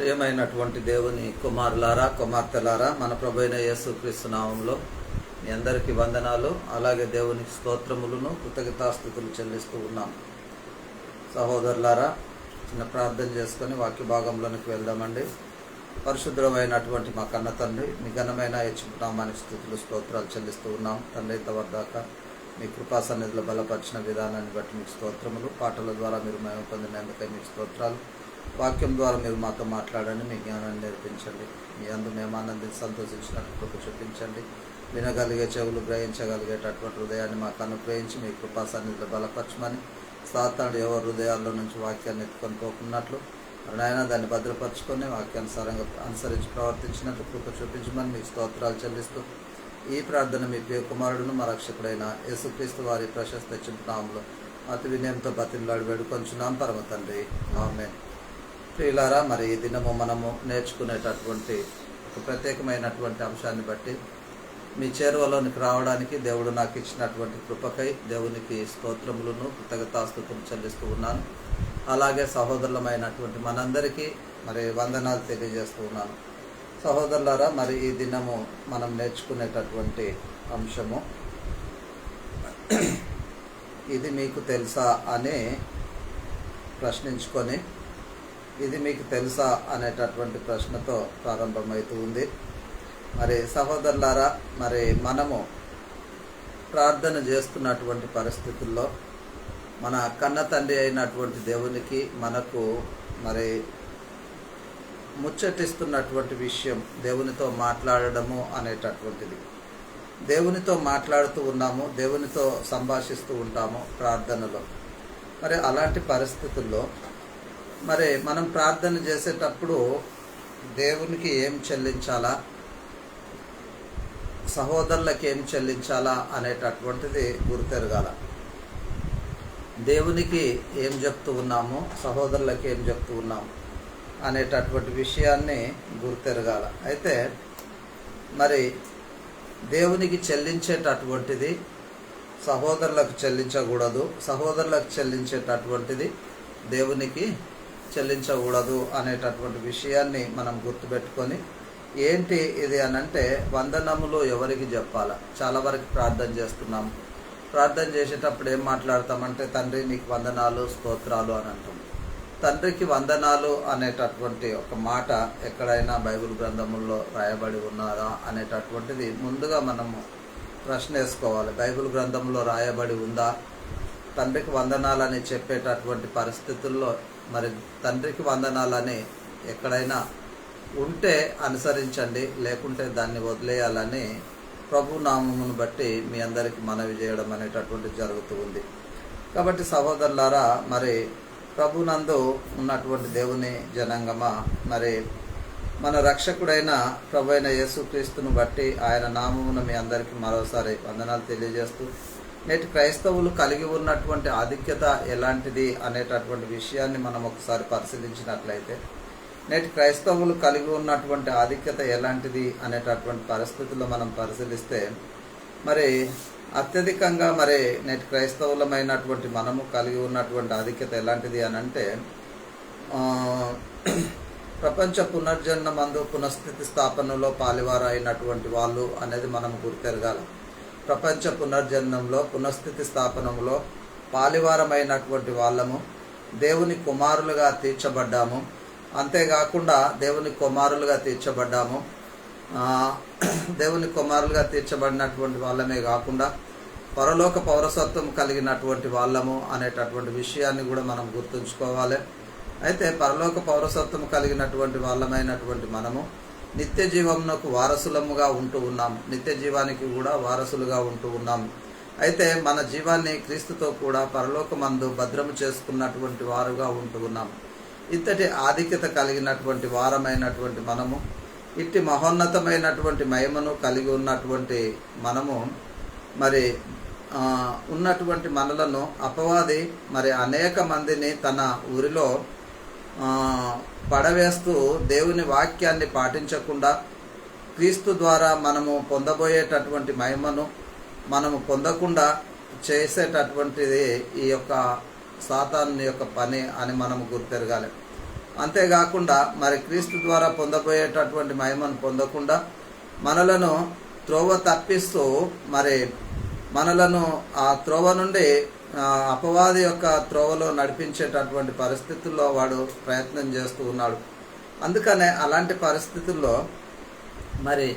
ప్రియమైనటువంటి దేవుని కుమారులారా కుమార్తెలారా మన ప్రభైన యేసుక్రీస్తు నామంలో మీ అందరికీ వందనాలు అలాగే దేవునికి స్తోత్రములను కృతజ్ఞతాస్థుతులు చెల్లిస్తూ ఉన్నాం. సహోదరులారా చిన్న ప్రార్థన చేసుకొని వాక్య భాగంలోనికి వెళ్దామండి. పరిశుద్ధమైనటువంటి మా కన్న తండ్రి మీ ఘనమైన హెచ్చుకున్నామని స్థుతులు స్తోత్రాలు చెల్లిస్తూ ఉన్నాం. తండ్రి ఇంతవరదాకా మీ కృపా సన్నిధిలో బలపరిచిన విధానాన్ని బట్టి మీకు స్తోత్రములు పాటల ద్వారా మీరు మేము పొందినందుకై మీకు స్తోత్రాలు. వాక్యం ద్వారా మీరు మాతో మాట్లాడండి మీ జ్ఞానాన్ని నేర్పించండి మీ అందు మేము ఆనందించి సంతోషించినట్టు కృప చూపించండి. వినగలిగే చెవులు గ్రహించగలిగేటటువంటి హృదయాన్ని మాకు అనుగ్రహించి మీ కృపా సన్నిధిలో బలపరచమని సాతాడు ఎవరి హృదయాల్లో నుంచి వాక్యాన్ని ఎత్తుకొని పోకున్నట్లు నాయన దాన్ని భద్రపరచుకొని వాక్యానుసారంగా అనుసరించి ప్రవర్తించినట్లు కృప చూపించమని మీకు స్తోత్రాలు చెల్లిస్తూ ఈ ప్రార్థన మీ ప్రియ కుమారుడును మా రక్షకుడైన యేసుక్రీస్తు వారి ప్రశస్త చింతనామంలో అతి వినయంతో బతిమలాడు వేడుకొంచున్నాం. పరమ తండ్రి. ఆమె ప్రియులారా మరి ఈ దినము మనము నేర్చుకునేటటువంటి ఒక ప్రత్యేకమైనటువంటి అంశాన్ని బట్టి మీ చేరువలోనికి రావడానికి దేవుడు నాకు ఇచ్చినటువంటి కృపకై దేవునికి స్తోత్రములను కృతజ్ఞతాస్తుతులు చెల్లిస్తూ ఉన్నాను. అలాగే సహోదరులమైనటువంటి మనందరికీ మరి వందనాలు తెలియజేస్తూ ఉన్నాను. సహోదరులారా మరి ఈ దినము మనం నేర్చుకునేటటువంటి అంశము ఇది మీకు తెలుసా అని ప్రశ్నించుకొని ఇది మీకు తెలుసా అనేటటువంటి ప్రశ్నతో ప్రారంభమవుతూ ఉంది. మరి సహోదరులారా మరి మనము ప్రార్థన చేస్తున్నటువంటి పరిస్థితుల్లో మన కన్న తండ్రి అయినటువంటి దేవునికి మనకు మరి ముచ్చటిస్తున్నటువంటి విషయం దేవునితో మాట్లాడడము అనేటటువంటిది. దేవునితో మాట్లాడుతూ ఉన్నాము దేవునితో సంభాషిస్తూ ఉంటాము ప్రార్థనలో. మరి అలాంటి పరిస్థితుల్లో మరి మనం ప్రార్థన చేసేటప్పుడు దేవునికి ఏం చెల్లించాలా? సహోదరులకు ఏం చెల్లించాలా అనేటటువంటిది గుర్తెరగాల దేవునికి ఏం చెప్తూ ఉన్నాము? సహోదరులకు ఏం చెప్తూ ఉన్నాము? అనేటటువంటి విషయాన్ని గుర్తెరగాల అయితే మరి దేవునికి చెల్లించేటటువంటిది సహోదరులకు చెల్లించకూడదు. సహోదరులకు చెల్లించేటటువంటిది దేవునికి చెల్లించకూడదు అనేటటువంటి విషయాన్ని మనం గుర్తుపెట్టుకొని ఏంటి ఇది అని అంటే వందనములు ఎవరికి చెప్పాలా? చాలా వరకు ప్రార్థన చేస్తున్నాము ప్రార్థన చేసేటప్పుడు ఏం మాట్లాడతామంటే తండ్రి నీకు వందనాలు స్తోత్రాలు అని అంటాం. తండ్రికి వందనాలు అనేటటువంటి ఒక మాట ఎక్కడైనా బైబిల్ గ్రంథముల్లో రాయబడి ఉన్నారా అనేటటువంటిది ముందుగా మనము ప్రశ్న వేసుకోవాలి. బైబిల్ గ్రంథంలో రాయబడి ఉందా? తండ్రికి వందనాలని చెప్పేటటువంటి పరిస్థితుల్లో మరి తండ్రికి వందనాలని ఎక్కడైనా ఉంటే అనుసరించండి లేకుంటే దాన్ని వదిలేయాలని ప్రభు నామమును బట్టి మీ అందరికీ మనవి చేయడం అనేటటువంటి జరుగుతూ ఉంది. కాబట్టి సహోదరులారా మరి ప్రభునందు ఉన్నటువంటి దేవుని జనాంగమా మరి మన రక్షకుడైన ప్రభు అయిన యేసుక్రీస్తును బట్టి ఆయన నామమును మీ అందరికీ మరోసారి వందనాలు తెలియజేస్తూ నేటి క్రైస్తవులు కలిగి ఉన్నటువంటి ఆధిక్యత ఎలాంటిది అనేటటువంటి విషయాన్ని మనం ఒకసారి పరిశీలించినట్లయితే నేటి క్రైస్తవులు కలిగి ఉన్నటువంటి ఆధిక్యత ఎలాంటిది అనేటటువంటి పరిస్థితుల్లో మనం పరిశీలిస్తే మరి అత్యధికంగా మరి నేటి క్రైస్తవులమైనటువంటి మనము కలిగి ఉన్నటువంటి ఆధిక్యత ఎలాంటిది అని అంటే ప్రపంచ పునర్జన్మ మందు పునఃస్థితి స్థాపనలో పాలివారు అయినటువంటి వాళ్ళు అనేది మనం గుర్తెరగాలి. ప్రపంచ పునర్జన్మంలో పునఃస్థితి స్థాపనంలో పాలివారమైనటువంటి వాళ్ళము దేవుని కుమారులుగా తీర్చబడ్డాము. అంతేకాకుండా దేవుని కుమారులుగా తీర్చబడ్డాము. దేవుని కుమారులుగా తీర్చబడినటువంటి వాళ్ళమే కాకుండా పరలోక పౌరసత్వం కలిగినటువంటి వాళ్ళము అనేటటువంటి విషయాన్ని కూడా మనం గుర్తుంచుకోవాలి. అయితే పరలోక పౌరసత్వం కలిగినటువంటి వాళ్ళమైనటువంటి మనము నిత్య జీవమునకు వారసులముగా ఉంటూ ఉన్నాం. నిత్య జీవానికి కూడా వారసులుగా ఉంటూ ఉన్నాం. అయితే మన జీవాన్ని క్రీస్తుతో కూడా పరలోకమందు భద్రము చేసుకున్నటువంటి వారుగా ఉంటూ ఉన్నాం. ఇంతటి ఆధిక్యత కలిగినటువంటి వారమైనటువంటి మనము ఇట్టి మహోన్నతమైనటువంటి మహిమను కలిగి ఉన్నటువంటి మనము మరి ఉన్నటువంటి మనలను అపవాది మరి అనేక మందిని తన ఊరిలో పడవేస్తూ దేవుని వాక్యాన్ని పాటించకుండా క్రీస్తు ద్వారా మనము పొందబోయేటటువంటి మహిమను మనము పొందకుండా చేసేటటువంటిది ఈ యొక్క సాతాన్ యొక్క పని అని మనము గుర్తెరగాలి. అంతేకాకుండా మరి క్రీస్తు ద్వారా పొందబోయేటటువంటి మహిమను పొందకుండా మనలను త్రోవ తప్పిస్తూ మరి మనలను ఆ త్రోవ నుండి అపవాది యొక్క త్రోవలో నడిపించేటటువంటి పరిస్థితుల్లో వాడు ప్రయత్నం చేస్తూ ఉన్నాడు. అందుకనే అలాంటి పరిస్థితుల్లో మరి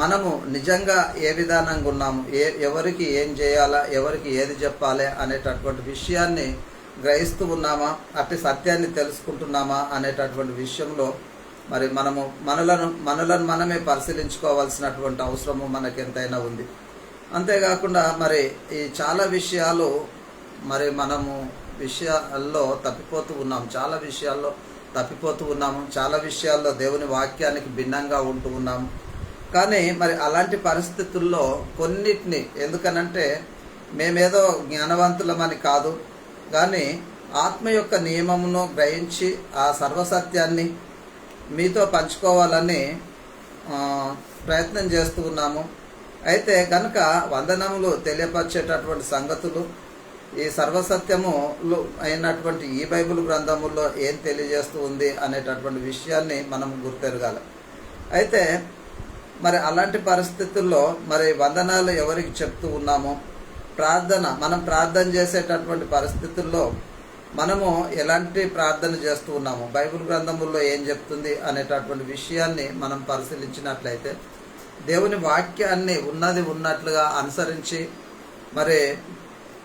మనము నిజంగా ఏ విధానంగా ఉన్నాము ఏ ఎవరికి ఏం చేయాలా ఎవరికి ఏది చెప్పాలి అనేటటువంటి విషయాన్ని గ్రహిస్తూ ఉన్నామా అట్టి సత్యాన్ని తెలుసుకుంటున్నామా అనేటటువంటి విషయంలో మరి మనము మనలను మనలను మనమే పరిశీలించుకోవాల్సినటువంటి అవసరము మనకెంతైనా ఉంది. అంతేకాకుండా మరి ఈ చాలా విషయాలు మరి మనము విషయాల్లో తప్పిపోతూ ఉన్నాం. చాలా విషయాల్లో తప్పిపోతూ ఉన్నాము. చాలా విషయాల్లో దేవుని వాక్యానికి భిన్నంగా ఉంటూ ఉన్నాము. కానీ మరి అలాంటి పరిస్థితుల్లో కొన్నిటిని ఎందుకనంటే మేమేదో జ్ఞానవంతులమని కాదు. కానీ ఆత్మ యొక్క నియమమును గ్రహించి ఆ సర్వసత్యాన్ని మీతో పంచుకోవాలని ప్రయత్నం చేస్తూ ఉన్నాము. అయితే కనుక వందనములు తెలియపరిచేటటువంటి సంగతులు ఈ సర్వసత్యములు అయినటువంటి ఈ బైబిల్ గ్రంథముల్లో ఏం తెలియజేస్తూ ఉంది అనేటటువంటి విషయాన్ని మనం గుర్తెరగాలి. అయితే మరి అలాంటి పరిస్థితుల్లో మరి వందనాలు ఎవరికి చెప్తూ ఉన్నామో ప్రార్థన మనం ప్రార్థన చేసేటటువంటి పరిస్థితుల్లో మనము ఎలాంటి ప్రార్థన చేస్తూ ఉన్నాము బైబిల్ గ్రంథముల్లో ఏం చెప్తుంది అనేటటువంటి విషయాన్ని మనం పరిశీలించినట్లయితే దేవుని వాక్యాన్ని ఉన్నది ఉన్నట్లుగా అనుసరించి మరి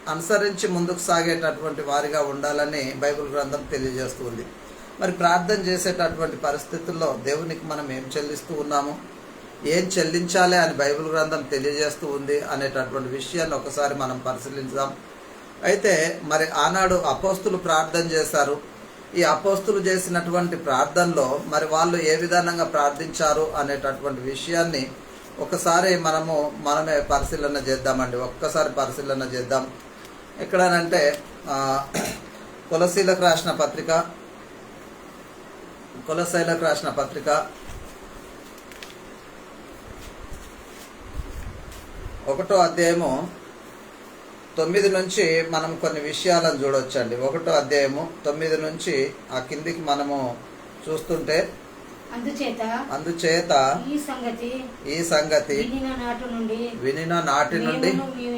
అనుసరించి ముందుకు సాగేటటువంటి వారిగా ఉండాలని బైబిల్ గ్రంథం తెలియజేస్తుంది మరి ప్రార్థన చేసేటటువంటి పరిస్థితుల్లో దేవునికి మనం ఏం చెల్లిస్తూ ఉన్నాము? ఏం చెల్లించాలి అని బైబిల్ గ్రంథం తెలియజేస్తూ ఉంది అనేటటువంటి విషయాన్ని ఒకసారి మనం పరిశీలించాం అయితే మరి ఆనాడు అపోస్తులు ప్రార్థన చేశారు. ఈ అపోస్తులు చేసినటువంటి ప్రార్థనలో మరి వాళ్ళు ఏ విధానంగా ప్రార్థించారు అనేటటువంటి విషయాన్ని ఒకసారి మనము మనమే పరిశీలన చేద్దామండి. ఒక్కసారి పరిశీలన చేద్దాం. ఎక్కడనంటే కులశీలకు రాసిన పత్రిక కులశైలకు రాసిన పత్రిక ఒకటో అధ్యాయము తొమ్మిది నుంచి మనం కొన్ని విషయాలను చూడొచ్చండి. ఒకటో అధ్యాయము తొమ్మిది నుంచి ఆ కిందికి మనము చూస్తుంటే అందుచేత అందుచేత ఈ సంగతి ఈ సంగతి వినిన నాటు నుండి వినిన నాటి నుండి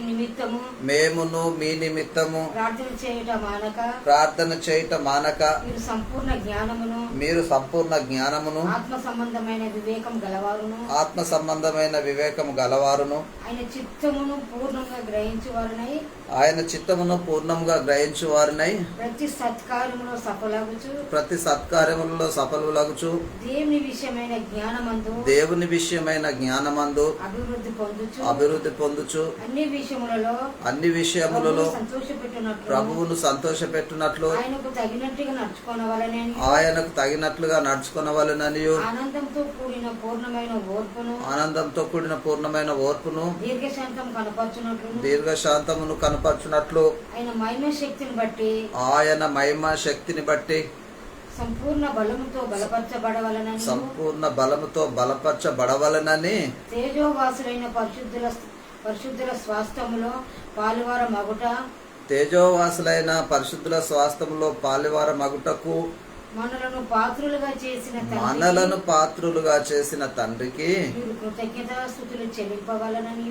నిమిత్తము మేమును మీ నిమిత్తము ప్రార్థన చేయుట మానక ప్రార్థన చేయుట మానక మీరు సంపూర్ణ జ్ఞానమును మీరు సంపూర్ణ జ్ఞానమును ఆత్మ సంబంధమైన వివేకం గలవారును ఆత్మ సంబంధమైన వివేకము గలవారును ఆయన చిత్తమును పూర్ణంగా గ్రహించు వారునై ఆయన చిత్తమును పూర్ణంగా గ్రహించు వారినై ప్రతి సత్కార్యములో సఫలగుచు. ప్రతి సత్కార్యములలో సఫలులగుచు దేవుని విషయమైన జ్ఞానమందు. దేవుని విషయమైన జ్ఞానమందు అభివృద్ధి పొందుచు. అభివృద్ధి పొందుచు. అన్ని విషయములలో అన్ని విషయములలో సంతోషపెట్టినట్లు. ప్రభువును సంతోషపెట్టునట్లు. ఆయనకు తగినట్టుగా నడుచుకోనవలనని. ఆయనకు తగినట్లుగా నడుచుకొనవలననియు ఆనందంతో కూడిన పూర్ణమైన ఓర్పును. ఆనందంతో కూడిన పూర్ణమైన ఓర్పును. దీర్ఘశాంతం కనపరచునట్లు దీర్ఘశాంతమును కనపరచునట్లు ఆయన మహిమ శక్తిని బట్టి ఆయన మహిమ శక్తిని బట్టి సంపూర్ణ బలముతో బలపరచబడవలనని సంపూర్ణ బలముతో బలపరచబడవలనని తేజోవాసులైన పరిశుద్ధుల పరిశుద్ధుల స్వాస్థ్యములో పాలువార మగుట తేజోవాసులైన పరిశుద్ధుల స్వాస్థ్యములో పాలివార మగుటకు మనలను పాత్రులుగా చేసిన తండ్రికి మనలను పాత్రులుగా చేసిన తండ్రికి మీరు కృతజ్ఞతాస్థుతులు చెల్లింపవలనని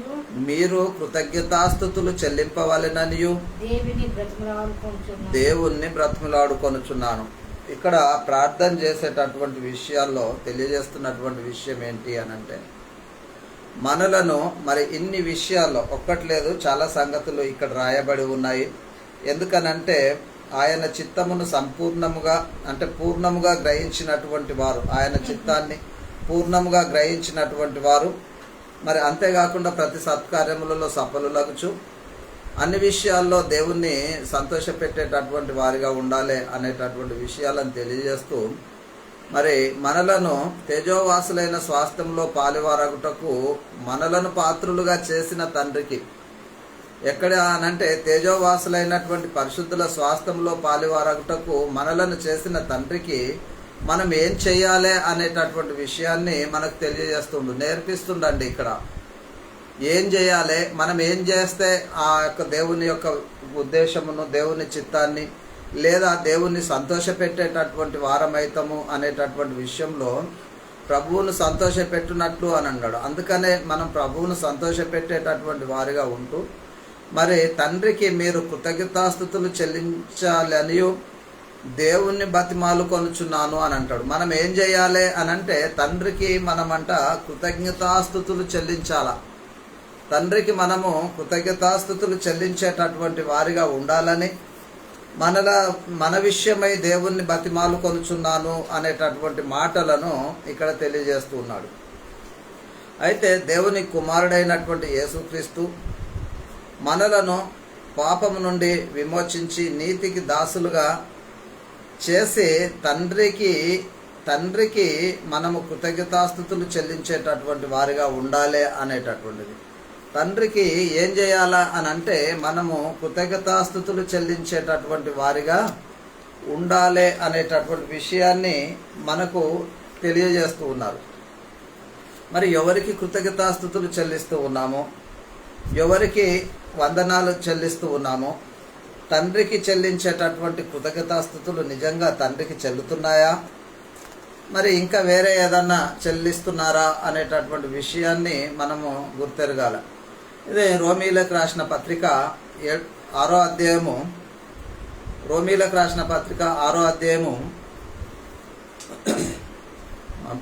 మీరు కృతజ్ఞతాస్థుతులు చెల్లింపవలెననియు. దేవిని దేవుణ్ణి బ్రతిమలాడుకొనుచున్నాను. ఇక్కడ ప్రార్థన చేసేటటువంటి విషయాల్లో తెలియజేస్తున్నటువంటి విషయం ఏంటి అని అంటే మనలను మరి ఇన్ని విషయాల్లో ఒక్కటి లేదు చాలా సంగతులు ఇక్కడ రాయబడి ఉన్నాయి. ఎందుకనంటే ఆయన చిత్తమును సంపూర్ణముగా అంటే పూర్ణముగా గ్రహించినటువంటి వారు. ఆయన చిత్తాన్ని పూర్ణముగా గ్రహించినటువంటి వారు. మరి అంతేకాకుండా ప్రతి సత్కార్యములలో సఫలులగుచు. అన్ని విషయాల్లో దేవుణ్ణి సంతోషపెట్టేటటువంటి వారిగా ఉండాలి అనేటటువంటి విషయాలను తెలియజేస్తూ మరి మనలను తేజోవాసులైన స్వాస్థ్యంలో పాలివారగుటకు మనలను పాత్రులుగా చేసిన తండ్రికి ఎక్కడ అనంటే తేజోవాసులైనటువంటి పరిశుద్ధుల స్వాస్థ్యంలో పాలివారటకు మనలను చేసిన తండ్రికి మనం ఏం చేయాలి అనేటటువంటి విషయాన్ని మనకు తెలియజేస్తుండు నేర్పిస్తుండండి ఇక్కడ. ఏం చేయాలి మనం ఏం చేస్తే ఆ యొక్క దేవుని యొక్క ఉద్దేశమును దేవుని చిత్తాన్ని లేదా దేవుణ్ణి సంతోషపెట్టేటటువంటి వారమైతము అనేటటువంటి విషయంలో ప్రభువును సంతోషపెట్టినట్లు అని అన్నాడు అందుకనే మనం ప్రభువును సంతోషపెట్టేటటువంటి వారిగా ఉంటూ మరి తండ్రికి మీరు కృతజ్ఞతాస్థుతులు చెల్లించాలనియు దేవుణ్ణి బతిమాలు కొనుచున్నాను అని అంటాడు. మనం ఏం చేయాలి అని అంటే తండ్రికి మనమంట కృతజ్ఞతాస్థుతులు చెల్లించాల. తండ్రికి మనము కృతజ్ఞతాస్థుతులు చెల్లించేటటువంటి వారిగా ఉండాలని మనల మన విషయమై దేవుణ్ణి బతిమాలు కొనుచున్నాను అనేటటువంటి మాటలను ఇక్కడ తెలియజేస్తున్నాడు అయితే దేవుని కుమారుడైనటువంటి యేసుక్రీస్తు మనలను పాపము నుండి విమోచించి నీతికి దాసులుగా చేసి తండ్రికి తండ్రికి మనము కృతజ్ఞతాస్థుతులు చెల్లించేటటువంటి వారిగా ఉండాలి అనేటటువంటిది. తండ్రికి ఏం చేయాలా అని అంటే మనము కృతజ్ఞతాస్థుతులు చెల్లించేటటువంటి వారిగా ఉండాలి అనేటటువంటి విషయాన్ని మనకు తెలియజేస్తూ ఉన్నారు. మరి ఎవరికి కృతజ్ఞతాస్థుతులు చెల్లిస్తూ ఉన్నామో ఎవరికి వందనాలు చెల్లిస్తూ ఉన్నాము. తండ్రికి చెల్లించేటటువంటి కృతజ్ఞతాస్థుతులు నిజంగా తండ్రికి చెల్లుతున్నాయా? మరి ఇంకా వేరే ఏదన్నా చెల్లిస్తున్నారా అనేటటువంటి విషయాన్ని మనము గుర్తెరగాల. ఇదే రోమీలకు రాసిన పత్రిక ఆరో అధ్యాయము. రోమీలకు రాసిన పత్రిక ఆరో అధ్యాయము.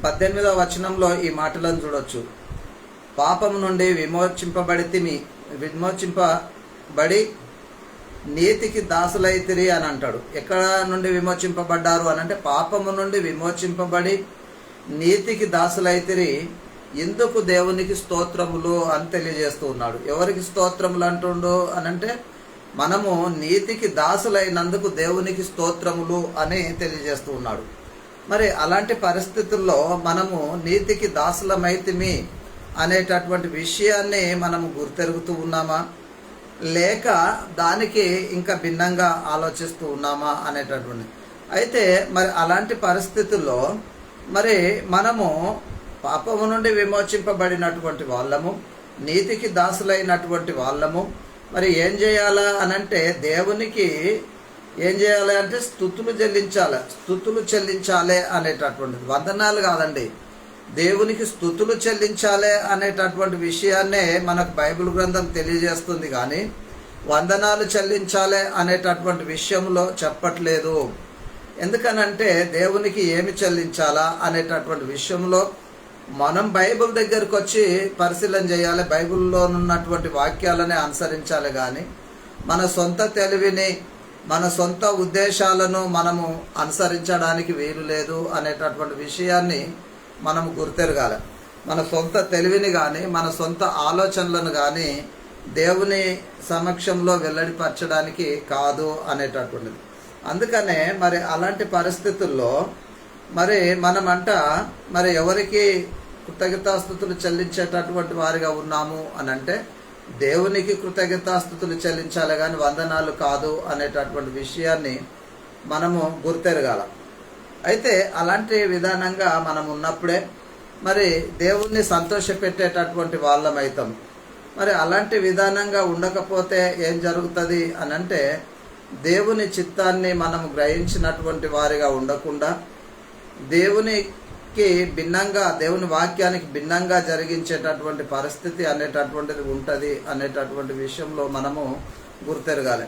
పద్దెనిమిదవ వచనంలో ఈ మాటలను చూడొచ్చు. పాపం నుండి విమోచింపబడి తిని విమోచింపబడి నీతికి దాసులైతిరి అని అంటాడు. ఎక్కడ నుండి విమోచింపబడ్డారు అని అంటే పాపము నుండి విమోచింపబడి నీతికి దాసులైతిరి ఎందుకు దేవునికి స్తోత్రములు అని తెలియజేస్తూ ఉన్నాడు. ఎవరికి స్తోత్రములు అంటుండు అని అంటే మనము నీతికి దాసులైనందుకు దేవునికి స్తోత్రములు అని తెలియజేస్తూ ఉన్నాడు. మరి అలాంటి పరిస్థితుల్లో మనము నీతికి దాసులమైతిమి అనేటటువంటి విషయాన్ని మనం గుర్తెరుగుతూ ఉన్నామా? లేక దానికి ఇంకా భిన్నంగా ఆలోచిస్తూ ఉన్నామా అనేటటువంటి? అయితే మరి అలాంటి పరిస్థితుల్లో మరి మనము పాపము నుండి విమోచింపబడినటువంటి వాళ్ళము నీతికి దాసులైనటువంటి వాళ్ళము మరి ఏం చేయాలా అనంటే దేవునికి ఏం చేయాలి అంటే స్థుతులు చెల్లించాలి స్థుతులు చెల్లించాలి అనేటటువంటిది. వందనాలు కాదండి. దేవునికి స్థుతులు చెల్లించాలి అనేటటువంటి విషయాన్నే మనకు బైబిల్ గ్రంథం తెలియజేస్తుంది కానీ వందనాలు చెల్లించాలి అనేటటువంటి విషయంలో చెప్పట్లేదు. ఎందుకనంటే దేవునికి ఏమి చెల్లించాలా అనేటటువంటి విషయంలో మనం బైబిల్ దగ్గరకు వచ్చి పరిశీలన చేయాలి బైబిల్లో ఉన్నటువంటి వాక్యాలని అనుసరించాలి కానీ మన సొంత తెలివిని మన సొంత ఉద్దేశాలను మనము అనుసరించడానికి వీలు లేదు అనేటటువంటి విషయాన్ని మనం గుర్తెరగాలి. మన సొంత తెలివిని కానీ మన సొంత ఆలోచనలను కానీ దేవుని సమక్షంలో వెల్లడిపరచడానికి కాదు అనేటటువంటిది. అందుకనే మరి అలాంటి పరిస్థితుల్లో మరి మనమంట మరి ఎవరికి కృతజ్ఞతాస్థుతులు చెల్లించేటటువంటి వారిగా ఉన్నాము అని అంటే దేవునికి కృతజ్ఞతాస్థుతులు చెల్లించాలి కానీ వందనాలు కాదు అనేటటువంటి విషయాన్ని మనము గుర్తెరగాల. అయితే అలాంటి విధానంగా మనం ఉన్నప్పుడే మరి దేవుణ్ణి సంతోషపెట్టేటటువంటి వాళ్ళం అవుతాం మరి అలాంటి విధానంగా ఉండకపోతే ఏం జరుగుతుంది అని అంటే దేవుని చిత్తాన్ని మనం గ్రహించినటువంటి వారిగా ఉండకుండా దేవునికి భిన్నంగా దేవుని వాక్యానికి భిన్నంగా జరిగించేటటువంటి పరిస్థితి అనేటటువంటిది ఉంటుంది అనేటటువంటి విషయంలో మనము గుర్తెరగాలి.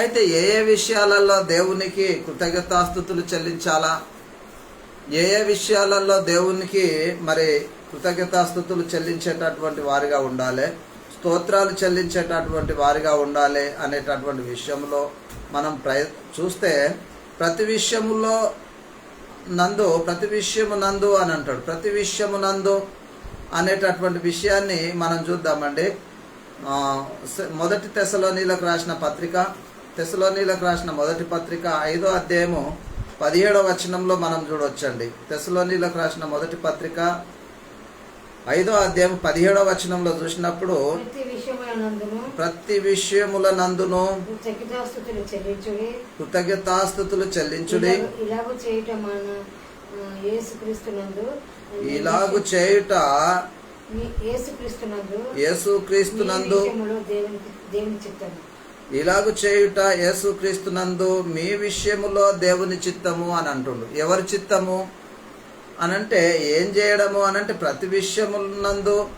అయితే ఏ ఏ విషయాలలో దేవునికి కృతజ్ఞతాస్థుతులు చెల్లించాలా? ఏ ఏ విషయాలలో దేవునికి మరి కృతజ్ఞతాస్థుతులు చెల్లించేటటువంటి వారిగా ఉండాలి స్తోత్రాలు చెల్లించేటటువంటి వారిగా ఉండాలి అనేటటువంటి విషయంలో మనం ప్రయ చూస్తే ప్రతి విషయములో నందు ప్రతి విషయము నందు అని అంటాడు. ప్రతి విషయము నందు అనేటటువంటి విషయాన్ని మనం చూద్దామండి. మొదటి తెశలోనీలకు రాసిన పత్రిక తెశలోనీలకు రాసిన మొదటి పత్రిక ఐదో అధ్యాయము పదిహేడవ వచనంలో మనం చూడొచ్చండి. తెసలోనీలకు రాసిన మొదటి పత్రిక ఐదో అధ్యాయం పదిహేడవ వచనంలో చూసినప్పుడు ప్రతి విషయముల నందును కృతజ్ఞతాస్థుతులు చెల్లించుడి. ఇలాగ- చేయటం యేసుక్రీస్తునందు యేసుక్రీస్తునందు దేవుని చిత్తము. ఇలాగు చేయుట యేసుక్రీస్తునందు మీ విషయములో దేవుని చిత్తము అని అంటుండు. ఎవరి చిత్తము? అనంటే ఏం చేయడము? అనంటే ప్రతి విషయమునందు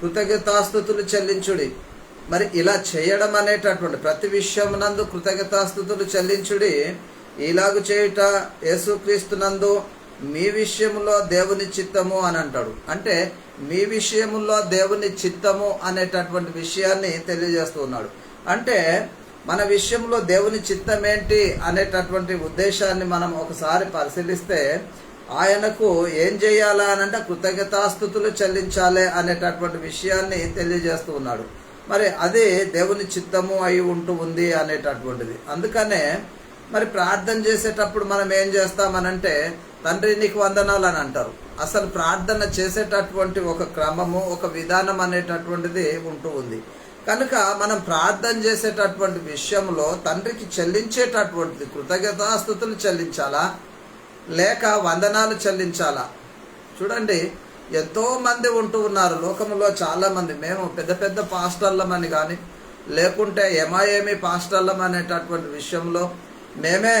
కృతజ్ఞతాస్థుతులు చెల్లించుడి. మరి ఇలా చేయడం అనేటటువంటి ప్రతి విషయమునందు కృతజ్ఞతాస్థుతులు చెల్లించుడి ఇలాగు చేయుట యేసుక్రీస్తునందు మీ విషయములో దేవుని చిత్తము అని అంటాడు. అంటే మీ విషయములో దేవుని చిత్తము అనేటటువంటి విషయాన్ని తెలియజేస్తూ ఉన్నాడు. అంటే మన విషయంలో దేవుని చిత్తం ఏంటి అనేటటువంటి ఉద్దేశాన్ని మనం ఒకసారి పరిశీలిస్తే ఆయనకు ఏం చేయాలా అని అంటే కృతజ్ఞతాస్థుతులు చెల్లించాలి అనేటటువంటి విషయాన్ని తెలియజేస్తూ ఉన్నాడు. మరి అది దేవుని చిత్తము అయి ఉంటూ ఉంది అనేటటువంటిది. అందుకనే మరి ప్రార్థన చేసేటప్పుడు మనం ఏం చేస్తామనంటే తండ్రి నీకు వందనాలు అని అంటారు. అసలు ప్రార్థన చేసేటటువంటి ఒక క్రమము ఒక విధానం అనేటటువంటిది ఉంటూ ఉంది. కనుక మనం ప్రార్థన చేసేటటువంటి విషయంలో తండ్రికి చెల్లించేటటువంటిది కృతజ్ఞతాస్థుతులు చెల్లించాలా? లేక వందనాలు చెల్లించాలా? చూడండి ఎంతో మంది ఉంటూ ఉన్నారు. లోకంలో చాలా మంది మేము పెద్ద పెద్ద పాస్టర్లమని కానీ లేకుంటే ఏమాయేమి పాస్టర్లం అనేటటువంటి విషయంలో మేమే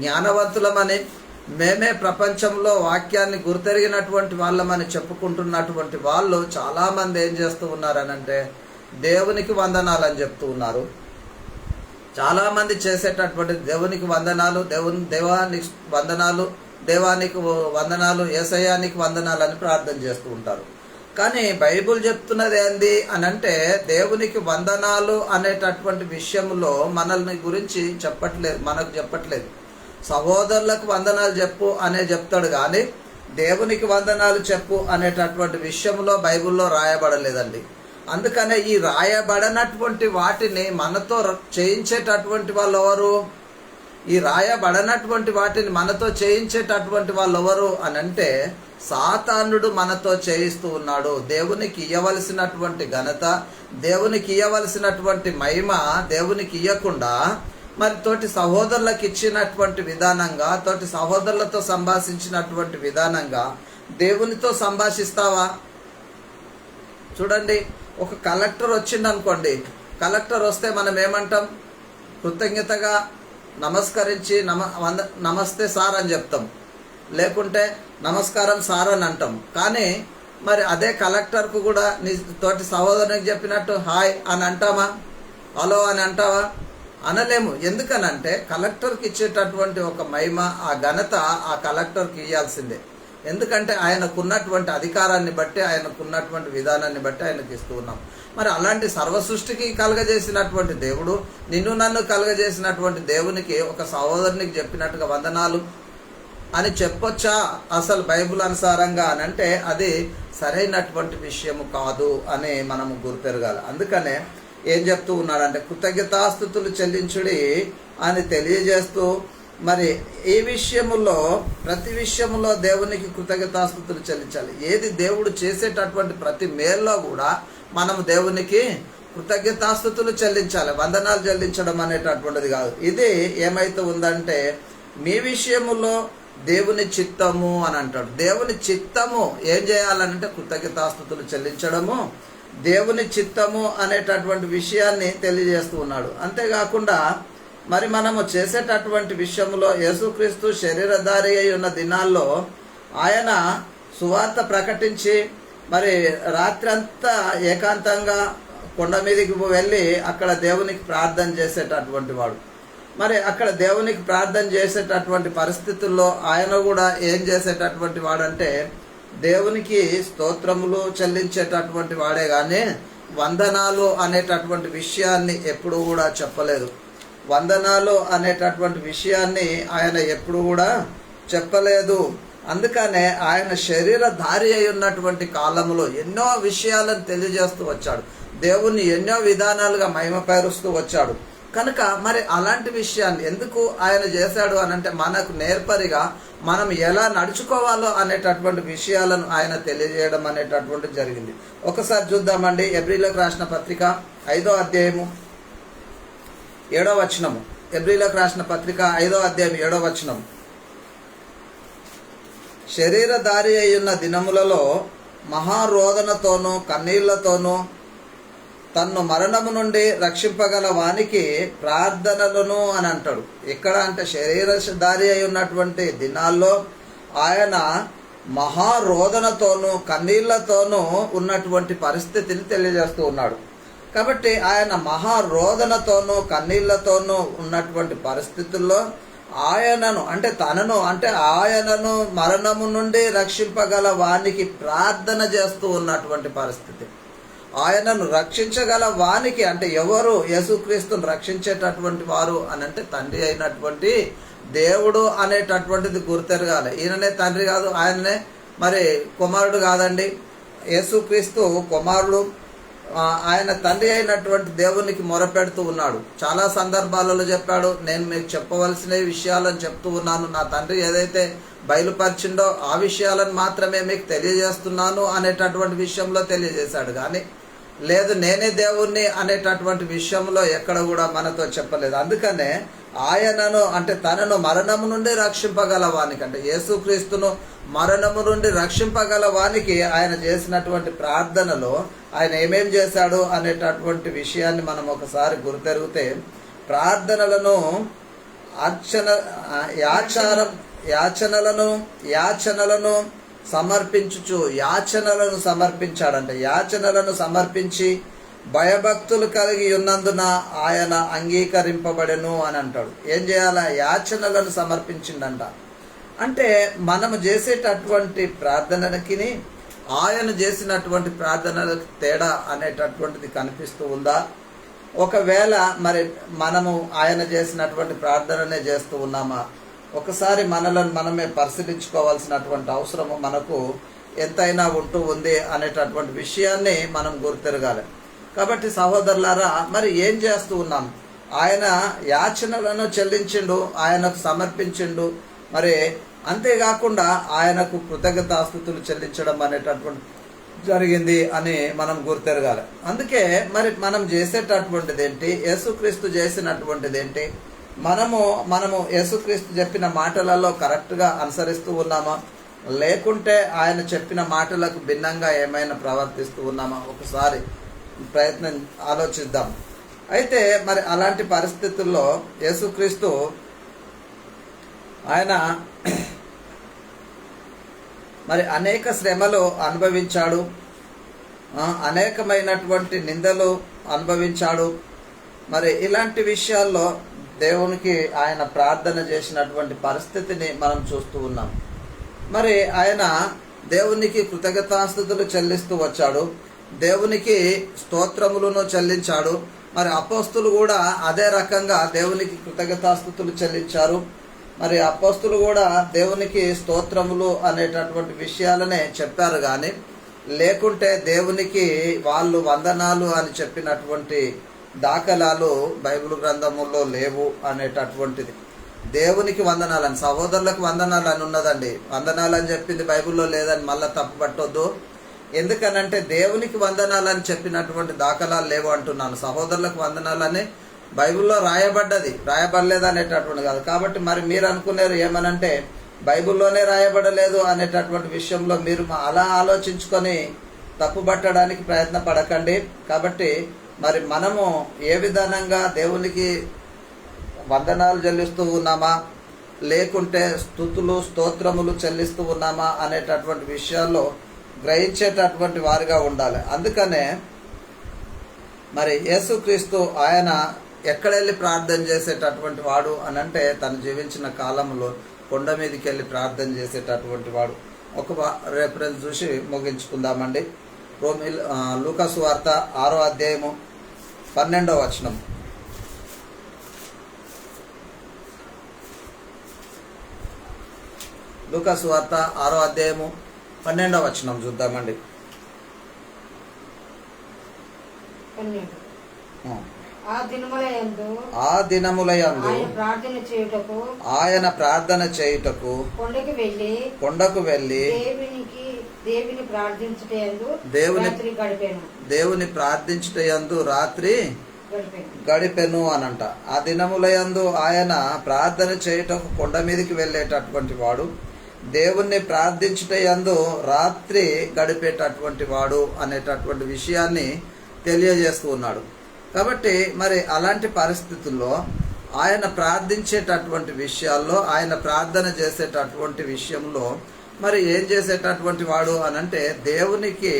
జ్ఞానవంతులమని మేమే ప్రపంచంలో వాక్యాన్ని గుర్తెరిగినటువంటి వాళ్ళమని చెప్పుకుంటున్నటువంటి వాళ్ళు చాలామంది ఏం చేస్తూ ఉన్నారనంటే దేవునికి వందనాలు అని చెప్తూ ఉన్నారు. చాలామంది చేసేటటువంటి దేవునికి వందనాలు దేవుని దేవానికి వందనాలు దేవానికి వందనాలు ఏసయానికి వందనాలు అని ప్రార్థన చేస్తూ ఉంటారు. కానీ బైబుల్ చెప్తున్నది ఏంది అని అంటే దేవునికి వందనాలు అనేటటువంటి విషయంలో మనల్ని గురించి చెప్పట్లేదు మనకు చెప్పట్లేదు. సహోదరులకు వందనాలు చెప్పు అనే చెప్తాడు కానీ దేవునికి వందనాలు చెప్పు అనేటటువంటి విషయంలో బైబిల్లో రాయబడలేదండి. అందుకనే ఈ రాయబడనటువంటి వాటిని మనతో చేయించేటటువంటి వాళ్ళు ఎవరు? ఈ రాయబడనటువంటి వాటిని మనతో చేయించేటటువంటి వాళ్ళు ఎవరు అని అంటే సాతానుడు మనతో చేయిస్తూ ఉన్నాడు. దేవునికి ఇయ్యవలసినటువంటి ఘనత దేవునికి ఇయ్యవలసినటువంటి మహిమ దేవునికి ఇయ్యకుండా మరి తోటి సహోదరులకు ఇచ్చినటువంటి విధానంగా తోటి సహోదరులతో సంభాషించినటువంటి విధానంగా దేవునితో సంభాషిస్తావా? చూడండి ఒక కలెక్టర్ వచ్చిందనుకోండి కలెక్టర్ వస్తే మనం ఏమంటాం? కృతజ్ఞతగా నమస్కరించి నమ నమస్తే సార్ అని చెప్తాం. లేకుంటే నమస్కారం సార్ అని అంటాం. కానీ మరి అదే కలెక్టర్కు కూడా నీ తోటి సహోదరునికి చెప్పినట్టు హాయ్ అని అంటామా? హలో అని అంటావా? అనలేము. ఎందుకనంటే కలెక్టర్కి ఇచ్చేటటువంటి ఒక మహిమ ఆ ఘనత ఆ కలెక్టర్కి ఇవ్వాల్సిందే ఎందుకంటే ఆయనకున్నటువంటి అధికారాన్ని బట్టి ఆయనకున్నటువంటి విధానాన్ని బట్టి ఆయనకి ఇస్తూ ఉన్నాం. మరి అలాంటి సర్వ సృష్టికి కలగజేసినటువంటి దేవుడు నిన్ను నన్ను కలగజేసినటువంటి దేవునికి ఒక సహోదరునికి చెప్పినట్టుగా వందనాలు. అని చెప్పొచ్చా? అసలు బైబుల్ అనుసారంగా అని అంటే అది సరైనటువంటి విషయము కాదు అని మనము గుర్తెరగాలి. అందుకనే ఏం చెప్తూ ఉన్నాడంటే కృతజ్ఞతాస్థుతులు చెల్లించుడి అని తెలియజేస్తూ మరి ఏ విషయములో ప్రతి విషయములో దేవునికి కృతజ్ఞతాస్థుతులు చెల్లించాలి. ఏది దేవుడు చేసేటటువంటి ప్రతి మేల్లో కూడా మనం దేవునికి కృతజ్ఞతాస్థుతులు చెల్లించాలి. వందనాలు చెల్లించడం అనేటటువంటిది కాదు. ఇది ఏమైతే ఉందంటే మీ విషయములో దేవుని చిత్తము అని అంటాడు. దేవుని చిత్తము ఏం చేయాలనంటే కృతజ్ఞతాస్థుతులు చెల్లించడము దేవుని చిత్తము అనేటటువంటి విషయాన్ని తెలియజేస్తూ ఉన్నాడు. అంతేకాకుండా మరి మనము చేసేటటువంటి విషయంలో యేసుక్రీస్తు శరీరధారి అయి ఉన్న దినాల్లో ఆయన సువార్త ప్రకటించి మరి రాత్రంతా ఏకాంతంగా కొండ మీదకి వెళ్ళి అక్కడ దేవునికి ప్రార్థన చేసేటటువంటి వాడు. మరి అక్కడ దేవునికి ప్రార్థన చేసేటటువంటి పరిస్థితుల్లో ఆయన కూడా ఏం చేసేటటువంటి వాడంటే దేవునికి స్తోత్రములు చెల్లించేటటువంటి వాడే కానీ వందనాలు అనేటటువంటి విషయాన్ని ఎప్పుడు కూడా చెప్పలేదు. వందనాలు అనేటటువంటి విషయాన్ని ఆయన ఎప్పుడు కూడా చెప్పలేదు. అందుకనే ఆయన శరీరధారి అయి ఉన్నటువంటి కాలంలో ఎన్నో విషయాలను తెలియజేస్తూ వచ్చాడు. దేవుణ్ణి ఎన్నో విధానాలుగా మహిమపరుస్తూ వచ్చాడు. కనుక మరి అలాంటి విషయాన్ని ఎందుకు ఆయన చేశాడు అని అంటే మనకు నేర్పరిగా మనం ఎలా నడుచుకోవాలో అనేటటువంటి విషయాలను ఆయన తెలియజేయడం అనేటటువంటి జరిగింది. ఒకసారి చూద్దామండి. ఎబ్రిలోకి రాసిన పత్రిక ఐదో అధ్యాయము ఏడో వచనము. ఎబ్రిలోకి రాసిన పత్రిక ఐదో అధ్యాయం ఏడో వచనము. శరీరధారి అయి ఉన్న దినములలో మహారోదనతోనూ కన్నీళ్ళతోనూ తన్ను మరణము నుండి రక్షింపగల వానికి ప్రార్థనలను అని అంటాడు. ఎక్కడ అంటే శరీరధారి అయి ఉన్నటువంటి దినాల్లో ఆయన మహారోదనతోనూ కన్నీళ్ళతోనూ ఉన్నటువంటి పరిస్థితిని తెలియజేస్తూ ఉన్నాడు. కాబట్టి ఆయన మహారోదనతోనూ కన్నీళ్ళతోనూ ఉన్నటువంటి పరిస్థితుల్లో ఆయనను అంటే తనను అంటే ఆయనను మరణము నుండి రక్షింపగల వానికి ప్రార్థన చేస్తూ ఉన్నటువంటి పరిస్థితి. ఆయనను రక్షించగల వానికి అంటే ఎవరు? యేసుక్రీస్తును రక్షించేటటువంటి వారు అని అంటే తండ్రి అయినటువంటి దేవుడు అనేటటువంటిది గుర్తెరగాలి. ఈయననే తండ్రి కాదు ఆయననే మరి కుమారుడు కాదండి. యేసుక్రీస్తు కుమారుడు ఆయన తండ్రి అయినటువంటి దేవునికి మొరపెడుతూ ఉన్నాడు. చాలా సందర్భాలలో చెప్పాడు నేను మీకు చెప్పవలసిన విషయాలను చెప్తూ ఉన్నాను. నా తండ్రి ఏదైతే బయలుపరిచిండో ఆ విషయాలను మాత్రమే మీకు తెలియజేస్తున్నాను అనేటటువంటి విషయంలో తెలియజేశాడు. కానీ లేదు నేనే దేవుణ్ణి అనేటటువంటి విషయంలో ఎక్కడ కూడా మనతో చెప్పలేదు. అందుకనే ఆయనను అంటే తనను మరణము నుండి రక్షింపగల వానికి అంటే యేసుక్రీస్తును మరణము నుండి రక్షింపగల వానికి ఆయన చేసినటువంటి ప్రార్థనలో ఆయన ఏమేం చేశాడు అనేటటువంటి విషయాన్ని మనం ఒకసారి గురితెరిగితే ప్రార్థనలను అర్చన యాచారం యాచనలను యాచనలను సమర్పించుచు యాచనలను సమర్పించాడంట. యాచనలను సమర్పించి భయభక్తులు కలిగి ఉన్నందున ఆయన అంగీకరింపబడెను అని అంటాడు. ఏం చేయాల? యాచనలను సమర్పించిండంట. అంటే మనము చేసేటటువంటి ప్రార్థనలకి ఆయన చేసినటువంటి ప్రార్థనలకు తేడా అనేటటువంటిది కనిపిస్తూ ఉందా? ఒకవేళ మరి మనము ఆయన చేసినటువంటి ప్రార్థననే చేస్తూ ఉన్నామా? ఒకసారి మనలను మనమే పరిశీలించుకోవాల్సినటువంటి అవసరము మనకు ఎంతైనా ఉంటూ ఉంది అనేటటువంటి విషయాన్ని మనం గుర్తెరగాలి. కాబట్టి సహోదరులారా మరి ఏం చేస్తూ ఉన్నాం? ఆయన యాచనలను చెల్లించిండు ఆయనకు సమర్పించిండు. మరి అంతేకాకుండా ఆయనకు కృతజ్ఞతాస్థుతులు చెల్లించడం అనేటటువంటి జరిగింది అని మనం గుర్తెరగాలి. అందుకే మరి మనం చేసేటటువంటిది ఏంటి యేసుక్రీస్తు చేసినటువంటిది ఏంటి మనము మనము యేసుక్రీస్తు చెప్పిన మాటలలో కరెక్ట్గా అనుసరిస్తూ ఉన్నామా? లేకుంటే ఆయన చెప్పిన మాటలకు భిన్నంగా ఏమైనా ప్రవర్తిస్తూ ఉన్నామా? ఒకసారి ప్రయత్నం ఆలోచిద్దాం. అయితే మరి అలాంటి పరిస్థితుల్లో యేసుక్రీస్తు ఆయన మరి అనేక శ్రమలు అనుభవించాడు. అనేకమైనటువంటి నిందలు అనుభవించాడు. మరి ఇలాంటి విషయాల్లో దేవునికి ఆయన ప్రార్థన చేసినటువంటి పరిస్థితిని మనం చూస్తూ ఉన్నాం. మరి ఆయన దేవునికి కృతజ్ఞతాస్థుతులు చెల్లిస్తూ వచ్చాడు. దేవునికి స్తోత్రములను చెల్లించాడు. మరి అపోస్తులు కూడా అదే రకంగా దేవునికి కృతజ్ఞతాస్థుతులు చెల్లించారు. మరి అపోస్తులు కూడా దేవునికి స్తోత్రములు అనేటటువంటి విషయాలనే చెప్పారు కానీ లేకుంటే దేవునికి వాళ్ళు వందనాలు అని చెప్పినటువంటి దాఖలాలు బైబిల్ గ్రంథముల్లో లేవు అనేటటువంటిది. దేవునికి వందనాలని సహోదరులకు వందనాలు అని ఉన్నదండి. వందనాలు అని చెప్పింది బైబిల్లో లేదని మళ్ళీ తప్పు పట్టొద్దు. ఎందుకనంటే దేవునికి వందనాలు అని చెప్పినటువంటి దాఖలాలు లేవు అంటున్నాను. సహోదరులకు వందనాలని బైబిల్లో రాయబడ్డది. రాయబడలేదు అనేటటువంటి కాదు. కాబట్టి మరి మీరు అనుకునేరు ఏమనంటే బైబిల్లోనే రాయబడలేదు అనేటటువంటి విషయంలో మీరు మా- అలా ఆలోచించుకొని తప్పు పట్టడానికి ప్రయత్న పడకండి. కాబట్టి మరి మనము ఏ విధానంగా దేవునికి వందనాలు చెల్లిస్తూ ఉన్నామా? లేకుంటే స్థుతులు స్తోత్రములు చెల్లిస్తూ ఉన్నామా అనేటటువంటి విషయాల్లో గ్రహించేటటువంటి వారిగా ఉండాలి. అందుకనే మరి యేసుక్రీస్తు ఆయన ఎక్కడెళ్ళి ప్రార్థన చేసేటటువంటి వాడు అని అంటే తను జీవించిన కాలంలో కొండ మీదకి వెళ్ళి ప్రార్థన చేసేటటువంటి వాడు. ఒక రెఫరెన్స్ చూసి ముగించుకుందామండి. రోమిల్ లూకస్ వార్త ఆరో అధ్యాయము పన్నెండో వచనం. లూకాసు వార్త ఆరో అధ్యాయము పన్నెండో వచనం చూద్దామండి. ఆ. ఆ దినముల యందు ఆ దినములయందు ఆయన ప్రార్థన చేయుటకు ఆయన ప్రార్థన చేయుటకు కొండకి వెళ్ళి కొండకు వెళ్ళి దేవునికి దేవిని ప్రార్థించుటయందు దేవుని- రాత్రి గడిపాను. దేవుని ప్రార్థించుటయందు రాత్రి గడిపాను. గడిపెను అనంట. ఆ దినములయందు ఆయన ప్రార్థన చేయుటకు కొండ మీదకి వెళ్ళేటటువంటి వాడు. దేవుణ్ణి ప్రార్థించుటయందు రాత్రి గడిపేటటువంటి వాడు అనేటటువంటి విషయాన్ని తెలియజేస్తూ ఉన్నాడు. కాబట్టి మరి అలాంటి పరిస్థితుల్లో ఆయన ప్రార్థించేటటువంటి విషయాల్లో ఆయన ప్రార్థన చేసేటటువంటి విషయంలో మరి ఏం చేసేటటువంటి వాడు అని అంటే దేవునికి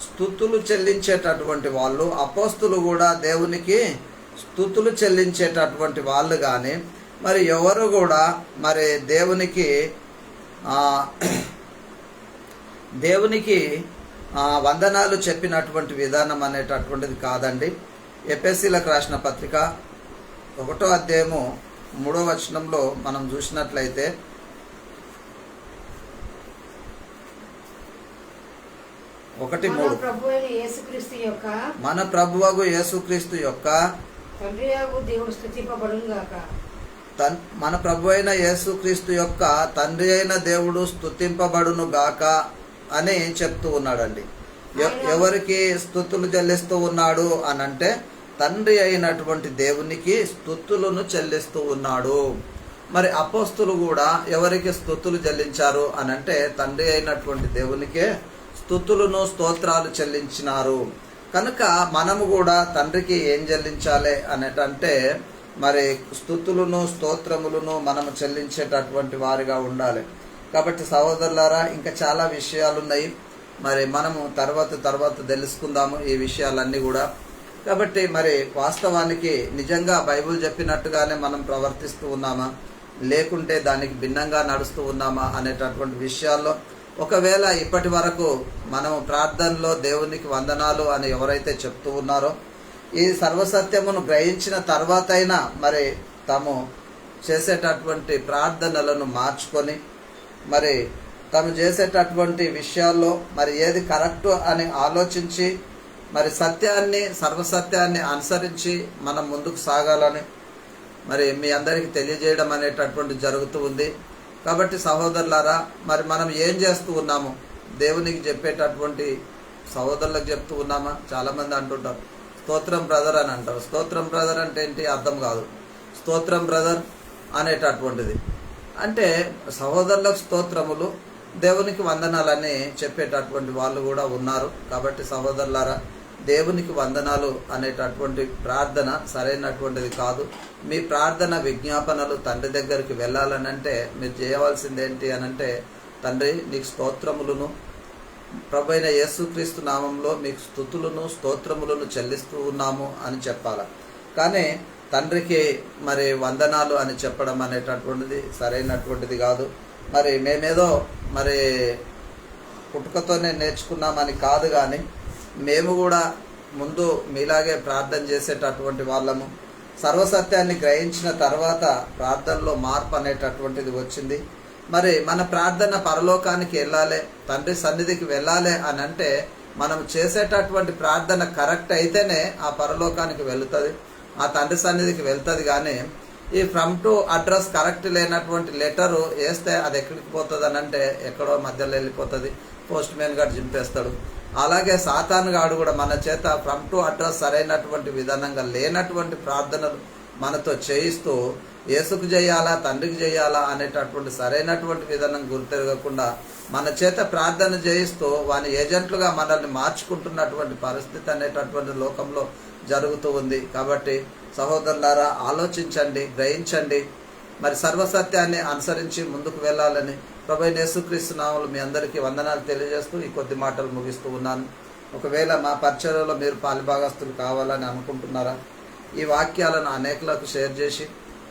స్థుతులు చెల్లించేటటువంటి వాళ్ళు అపోస్తులు కూడా దేవునికి స్థుతులు చెల్లించేటటువంటి వాళ్ళు కానీ మరి ఎవరు కూడా మరి దేవునికి దేవునికి వందనాలు చెప్పినటువంటి విధానం అనేటటువంటిది కాదండి. ఎపిఎస్సీలకు రాసిన పత్రిక ఒకటో అధ్యాయము మూడో వచనంలో మనం చూసినట్లయితే ఒకటి మన మూడు. మన ప్రభువగు యేసుక్రీస్తు యొక్క స్థుతింపబడును మన ప్రభు అయిన యేసుక్రీస్తు యొక్క తండ్రి అయిన దేవుడు స్తుతింపబడును గాక అని చెప్తూ ఉన్నాడండి. ఎవరికి స్థుతులు చెల్లిస్తూ ఉన్నాడు అని అంటే తండ్రి అయినటువంటి దేవునికి స్థుతులను చెల్లిస్తూ ఉన్నాడు. మరి అపోస్తులు కూడా ఎవరికి స్థుతులు చెల్లించారు అని అంటే తండ్రి అయినటువంటి దేవునికే స్థుతులను స్తోత్రాలు చెల్లించినారు. కనుక మనము కూడా తండ్రికి ఏం చెల్లించాలి అనేటంటే మరి స్థుతులను స్తోత్రములను మనము చెల్లించేటటువంటి వారిగా ఉండాలి. కాబట్టి సహోదరులారా ఇంకా చాలా విషయాలు ఉన్నాయి మరి మనము తర్వాత తర్వాత తెలుసుకుందాము ఈ విషయాలన్నీ కూడా. కాబట్టి మరి వాస్తవానికి నిజంగా బైబిల్ చెప్పినట్టుగానే మనం ప్రవర్తిస్తూ ఉన్నామా? లేకుంటే దానికి భిన్నంగా నడుస్తూ ఉన్నామా అనేటటువంటి విషయాల్లో ఒకవేళ ఇప్పటి వరకు మనము ప్రార్థనలో దేవునికి వందనాలు అని ఎవరైతే చెప్తూ ఉన్నారో ఈ సర్వసత్యమును గ్రహించిన తర్వాత అయినా మరి తాము చేసేటటువంటి ప్రార్థనలను మార్చుకొని మరి తాము చేసేటటువంటి విషయాల్లో మరి ఏది కరెక్ట్ అని ఆలోచించి మరి సత్యాన్ని సర్వసత్యాన్ని అనుసరించి మనం ముందుకు సాగాలని మరి మీ అందరికీ తెలియజేయడం అనేటటువంటి జరుగుతూ ఉంది. కాబట్టి సహోదరులారా మరి మనం ఏం చేస్తూ ఉన్నాము? దేవునికి చెప్పేటటువంటి సహోదరులకు చెప్తూ ఉన్నామా? చాలామంది అంటుంటారు. స్తోత్రం బ్రదర్ అని అంటారు. స్తోత్రం బ్రదర్ అంటే ఏంటి? అర్థం కాదు. స్తోత్రం బ్రదర్ అనేటటువంటిది. అంటే సహోదరులకు స్తోత్రములు దేవునికి వందనాలని చెప్పేటటువంటి వాళ్ళు కూడా ఉన్నారు. కాబట్టి సహోదరులారా దేవునికి వందనాలు అనేటటువంటి ప్రార్థన సరైనటువంటిది కాదు. మీ ప్రార్థన విజ్ఞాపనలు తండ్రి దగ్గరికి వెళ్ళాలని అంటే మీరు చేయవలసింది ఏంటి అని అంటే తండ్రి నీకు స్తోత్రములను ప్రభు అయిన యేసుక్రీస్తు నామంలో మీకు స్థుతులను స్తోత్రములను చెల్లిస్తూ ఉన్నాము అని చెప్పాలి. కానీ తండ్రికి మరి వందనాలు అని చెప్పడం అనేటటువంటిది సరైనటువంటిది కాదు. మరి మేమేదో మరి పుట్టుకతోనే నేర్చుకున్నామని కాదు కానీ మేము కూడా ముందు మీలాగే ప్రార్థన చేసేటటువంటి వాళ్ళము. సర్వసత్యాన్ని గ్రహించిన తర్వాత ప్రార్థనలో మార్పు అనేటటువంటిది వచ్చింది. మరి మన ప్రార్థన పరలోకానికి వెళ్ళాలి తండ్రి సన్నిధికి వెళ్ళాలి అని అంటే మనం చేసేటటువంటి ప్రార్థన కరెక్ట్ అయితేనే ఆ పరలోకానికి వెళుతుంది ఆ తండ్రి సన్నిధికి వెళ్తుంది. కానీ ఈ ఫ్రమ్ టు అడ్రస్ కరెక్ట్ లేనటువంటి లెటరు వేస్తే అది ఎక్కడికి పోతుంది అని అంటే ఎక్కడో మధ్యలో వెళ్ళిపోతుంది. పోస్ట్ మ్యాన్ గారు చింపేస్తాడు. అలాగే సాతాన్ గాడు కూడా మన చేత ఫ్రమ్ టు అడ్రస్ సరైనటువంటి విధానంగా లేనటువంటి ప్రార్థనలు మనతో చేయిస్తూ ఏసుకు చేయాలా తండ్రికి చేయాలా అనేటటువంటి సరైనటువంటి విధానం గుర్తెరగకుండా మన చేత ప్రార్థన చేయిస్తూ వాని ఏజెంట్లుగా మనల్ని మార్చుకుంటున్నటువంటి పరిస్థితి అనేటటువంటి లోకంలో జరుగుతూ ఉంది. కాబట్టి సహోదరులారా ఆలోచించండి గ్రహించండి. మరి సర్వసత్యాన్ని అనుసరించి ముందుకు వెళ్ళాలని ప్రభు యేసుక్రీస్తు నామములు మీ అందరికీ వందనాలు తెలియజేస్తూ ఈ కొద్ది మాటలు ముగిస్తూ ఉన్నాను. ఒకవేళ మా పరిచర్యలో మీరు పాలిభాగస్తులు కావాలని అనుకుంటున్నారా ఈ వాక్యాలను అనేకులకు షేర్ చేసి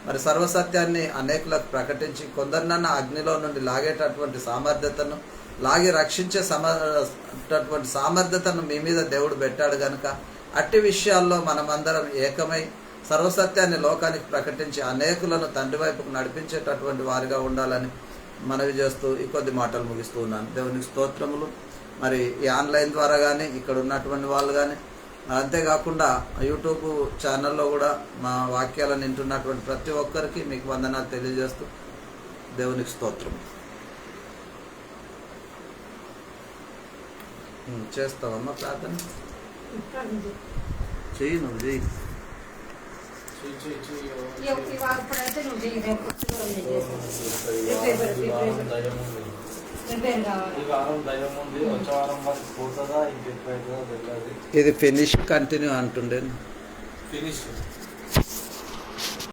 మరి సర్వసత్యాన్ని అనేకులకు ప్రకటించి కొందరినన్న అగ్నిలో నుండి లాగేటటువంటి సామర్థ్యతను లాగి రక్షించే సమటువంటి సామర్థ్యతను మీ మీద దేవుడు పెట్టాడు గనుక అట్టి విషయాల్లో మనమందరం ఏకమై సర్వసత్యాన్ని లోకానికి ప్రకటించి అనేకులను తండ్రి వైపుకు నడిపించేటటువంటి వారిగా ఉండాలని మనవి చేస్తూ ఈ కొద్ది మాటలు ముగిస్తూ ఉన్నాను. దేవునికి స్తోత్రములు. మరి ఈ ఆన్లైన్ ద్వారా కానీ ఇక్కడ ఉన్నటువంటి వాళ్ళు కానీ అంతేకాకుండా యూట్యూబ్ ఛానల్లో కూడా మా వాక్యాలను వింటున్నటువంటి ప్రతి ఒక్కరికి మీకు వందనాలు తెలియజేస్తూ దేవునికి స్తోత్రం. చేస్తావమ్మా ప్రార్థన? చెయ్యి నువ్వు చెయ్యి. ఇప్పుడైతే నువ్వు చేయి రేపు ఇది ఫినిష్ కంటిన్యూ అంటుండే ఫినిష్